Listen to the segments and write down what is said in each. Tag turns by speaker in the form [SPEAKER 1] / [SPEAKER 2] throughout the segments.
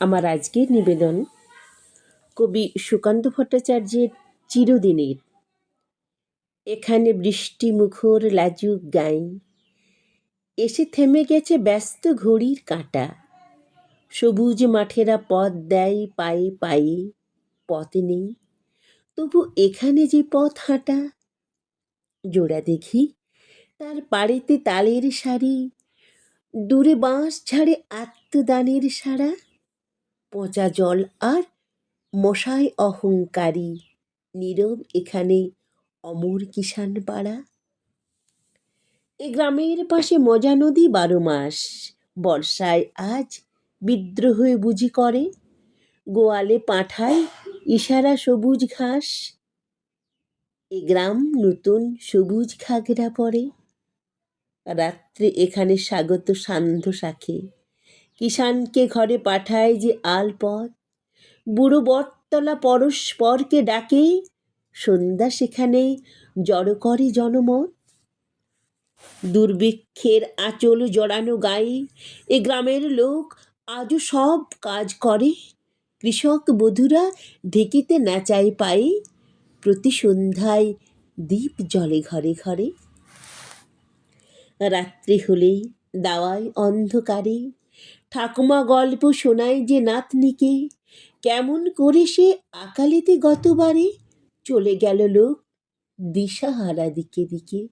[SPEAKER 1] আমার আজকের নিবেদন কবি সুকান্ত ভট্টাচার্যের চিরদিনের। এখানে বৃষ্টি মুখর লাজুক গাই, এসে থেমে গেছে ব্যস্ত ঘড়ির কাঁটা। সবুজ মাঠেরা পথ দেয় পায়ে পায়ে, পথ নেই, তবু এখানে যে পথ হাঁটা। জোড়া দেখি, তার পাড়েতে তালের সারি, দূরে বাঁশ ঝাড়ে আত্মদানের সারা পচা জল আর মশায় অহংকারী। নীরব এখানে অমর কিষান পাড়া। এ গ্রামের পাশে মজা নদী বারো মাস। বর্ষায় আজ বিদ্রোহ বুঝি করে। গোয়ালে পাঠায় ইশারা সবুজ ঘাস। এ গ্রাম নতুন সবুজ ঘাগরা পরে রাত্রে এখানে স্বাগত সান্ধ্য শাখে। কিষানকে ঘরে পাঠায় যে আলপথ বুড়ো বটতলা পরস্পরকে ডাকে, সন্ধ্যা সেখানে জড়ো করে জনমত। দুর্ভিক্ষের আঁচল জড়ানো গায়ে, এ গ্রামের লোক আজও সব কাজ করে। কৃষক বধূরা ঢেকিতে নাচায় পায়ে, প্রতি সন্ধ্যায় দ্বীপ জলে ঘরে ঘরে। রাত্রি হলেই দাওয়ায় অন্ধকারে ঠাকুমা গল্প শোনায় যে নাতনিকে। কেমন করে সে আকালিতে গতবারে চলে গেল লোক দিশাহারা দিকে দিকে।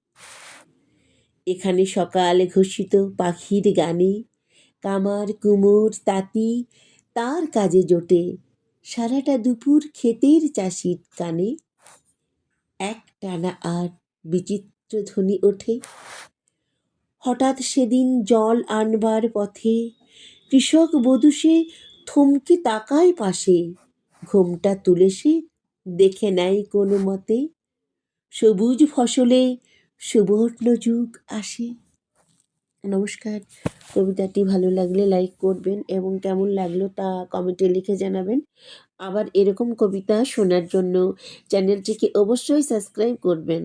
[SPEAKER 1] এখানে সকাল ঘোষিত পাখির গানে, কামার, কুমোর, তাঁতি তার কাজে জোটে সারাটা দুপুর ক্ষেতের চাষির কানে। এক টানা আর বিচিত্র ধ্বনি ওঠে। হঠাৎ সেদিন জল আনবার পথে কৃষক বধূ সে থমকে তাকায় পাশে। ঘোমটা তুলে সে দেখে নেয় কোনো মতে। সবুজ ফসলে সুবর্ণ যুগ আসে। নমস্কার। কবিতাটি ভালো লাগলে লাইক করবেন এবং কেমন লাগল তা কমেন্টে লিখে জানাবেন। আবার এরকম কবিতা শোনার জন্য চ্যানেলটিকে অবশ্যই সাবস্ক্রাইব করবেন।